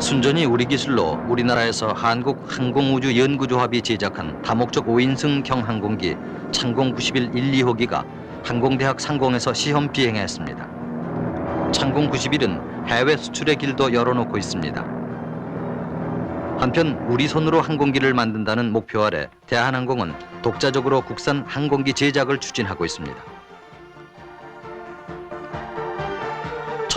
순전히 우리 기술로 우리나라에서 한국 항공우주 연구조합이 제작한 다목적 5인승형 항공기 창공 91 1, 2호기가 항공대학 상공에서 시험 비행했습니다. 창공 91은 해외 수출의 길도 열어놓고 있습니다. 한편 우리 손으로 항공기를 만든다는 목표 아래 대한항공은 독자적으로 국산 항공기 제작을 추진하고 있습니다.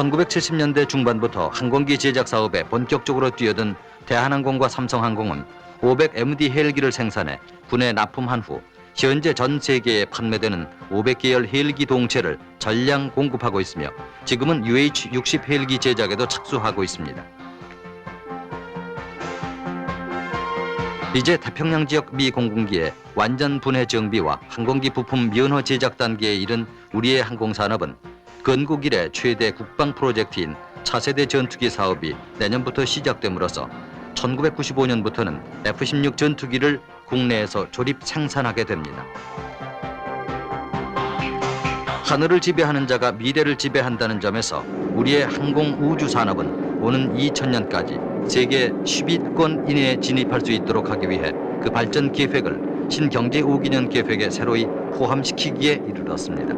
1970년대 중반부터 항공기 제작 사업에 본격적으로 뛰어든 대한항공과 삼성항공은 500MD 헬기를 생산해 군에 납품한 후 현재 전 세계에 판매되는 500계열 헬기 동체를 전량 공급하고 있으며 지금은 UH-60 헬기 제작에도 착수하고 있습니다. 이제 태평양 지역 미 공군기의 완전 분해 정비와 항공기 부품 면허 제작 단계에 이른 우리의 항공산업은 건국 이래 최대 국방 프로젝트인 차세대 전투기 사업이 내년부터 시작됨으로써 1995년부터는 F-16 전투기를 국내에서 조립 생산하게 됩니다. 하늘을 지배하는 자가 미래를 지배한다는 점에서 우리의 항공 우주 산업은 오는 2000년까지 세계 10위권 이내에 진입할 수 있도록 하기 위해 그 발전 계획을 신경제 5기년 계획에 새로이 포함시키기에 이르렀습니다.